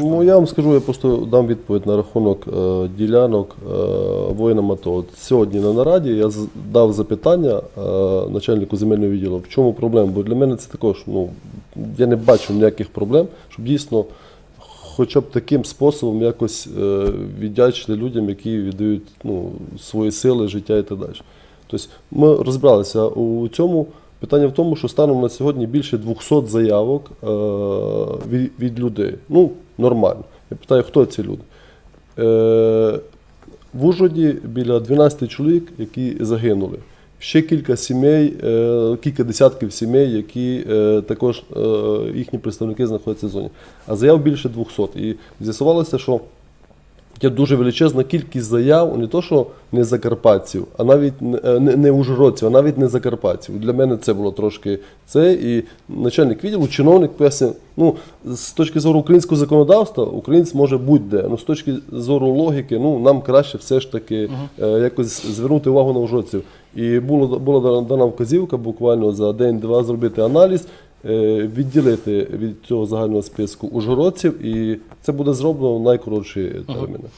Ну, я вам скажу, я просто дам відповідь на рахунок е, ділянок е, воїнам АТО. От сьогодні на нараді я дав запитання е, начальнику земельного відділу, в чому проблема, бо для мене це також, ну, я не бачу ніяких проблем, щоб дійсно хоча б таким способом якось е, віддячити людям, які віддають ну, свої сили, життя і так далі. Тобто ми розбиралися у цьому. Питання в тому, що станом на сьогодні більше 200 заявок е, від, від людей. Ну, нормально. Я питаю, хто ці люди? Е, в Ужгороді біля 12 чоловік, які загинули. Ще кілька сімей, е, кілька десятків сімей, які е, також е, їхні представники знаходяться в зоні. А заяв більше 200. І з'ясувалося, що є дуже величезна кількість заяв, не то, що не закарпатців, а навіть не, е, не, не ужгородців, а навіть не закарпатців. Для мене це було трошки це. І начальник відділу, чиновник пояснив, ну, з точки зору українського законодавства, українець може будь-де. Ну, з точки зору логіки, ну, нам краще все ж таки е, якось звернути увагу на ужгородців. І було, була дана- вказівка буквально за день-два зробити аналіз, відділити від цього загального списку ужгородців, і це буде зроблено в найкоротші терміни.